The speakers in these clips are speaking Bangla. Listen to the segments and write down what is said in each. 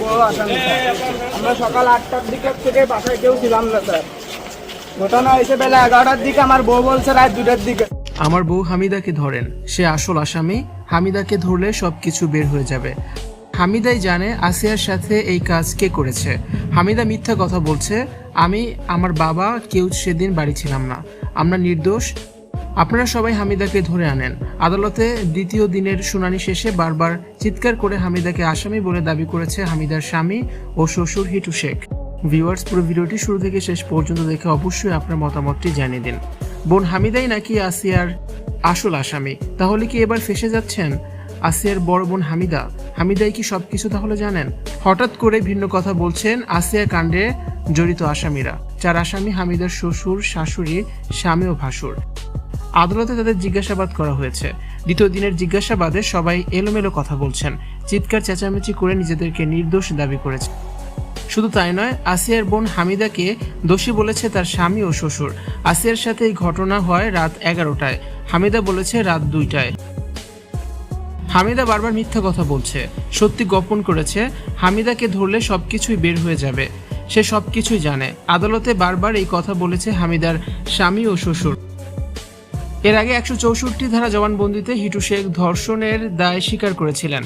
বড় আসামি আমরা সকাল আটটার থেকে বাসায় কেউ ছিলাম না, স্যার। ঘটনা হয়েছে বেলা এগারোটার দিকে, আমার বউ বলছে রাত দুটার দিকে। আমার বউ হামিদাকে ধরেন। সে আসল আসামি, হামিদাকে ধরলে সব কিছু বের হয়ে যাবে। হামিদাই জানে আসিয়ার সাথে এই কাজ কে করেছে। হামিদা মিথ্যা কথা বলছে, আমি, আমার বাবা, কেউ সেদিন বাড়ি ছিলাম না। আমরা নির্দোষ আপনারা সবাই হামিদাকে ধরে আনেন। আদালতে দ্বিতীয় দিনের শুনানি শেষে বারবার চিৎকার করে হামিদাকে আসামি বলে দাবি করেছে হামিদার স্বামী ও শ্বশুর হিটু শেখ। ভিউয়ার্স, পুরো ভিডিওটি শুরু থেকে শেষ পর্যন্ত দেখে অবশ্যই আপনার মতামতটি জানিয়ে দিন। বোন হামিদাই নাকি আসিয়ার আসল আসামি? তাহলে কি এবার ফেসে যাচ্ছেন? আসিয়ার বড় বোন হামিদা? হামিদাই কি সবকিছু তাহলে জানেন? হঠাৎ করে ভিন্ন কথা বলছেন আসিয়া কাণ্ডে জড়িত আসামিরা। চার আসামি হামিদার শ্বশুর, শাশুড়ি, স্বামী ও ভাসুর। আদালতে তাদের জিজ্ঞাসাবাদ করা হয়েছে। দ্বিতীয় দিনের জিজ্ঞাসাবাদে সবাই এলোমেলো কথা বলছেন। চিৎকার, চেঁচামেচি করে নিজেদেরকে নির্দোষ দাবি করেছে। শুধু তাই নয়, আসিয়ার বোন হামিদাকে দোষী বলেছে তার স্বামী ও শ্বশুর। আসিয়ার সাথে এই ঘটনা হয় রাত এগারোটায়। হামিদা বলেছে রাত দুইটায়। হামিদা বারবার মিথ্যা কথা বলছে। সত্যি গোপন করেছে, হামিদাকে ধরলে সবকিছুই বের হয়ে যাবে। সে সবকিছুই জানে। আদালতে বারবার এই কথা বলেছে হামিদার স্বামী ও শ্বশুর। এর আগে একশো চৌষট্টি ধারা জবানবন্দিতে হিটু শেখ ধর্ষণের দায় স্বীকার করেছিলেন।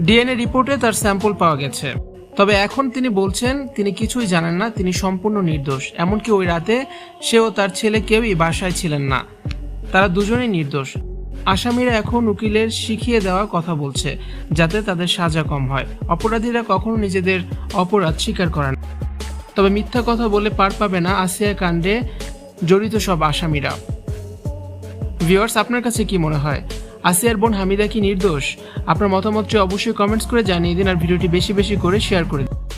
ডিএনএ রিপোর্টে তার স্যাম্পল পাওয়া গেছে। তবে এখন তিনি বলছেন, তিনি কিছুই জানেন না, তিনি সম্পূর্ণ নির্দোষ। এমনকি ওই রাতে সেও তার ছেলে কেউই বাসায় ছিলেন না। তারা দুজনেই নির্দোষ। আসামিরা এখন উকিলের শিখিয়ে দেওয়া কথা বলছে, যাতে তাদের সাজা কম হয়। অপরাধীরা কখনো নিজেদের অপরাধ স্বীকার করেন না। তবে মিথ্যা কথা বলে পার পাবে না আসিয়া কাণ্ডে জড়িত সব আসামিরা। ভিউয়ার্স আপনার কাছে কি মনে হয়? আসিয়ার বোন হামিদা কি নির্দোষ? আপনার মতামতটি অবশ্যই কমেন্টস করে জানিয়ে দিন আর ভিডিওটি বেশি বেশি করে শেয়ার করে দিন।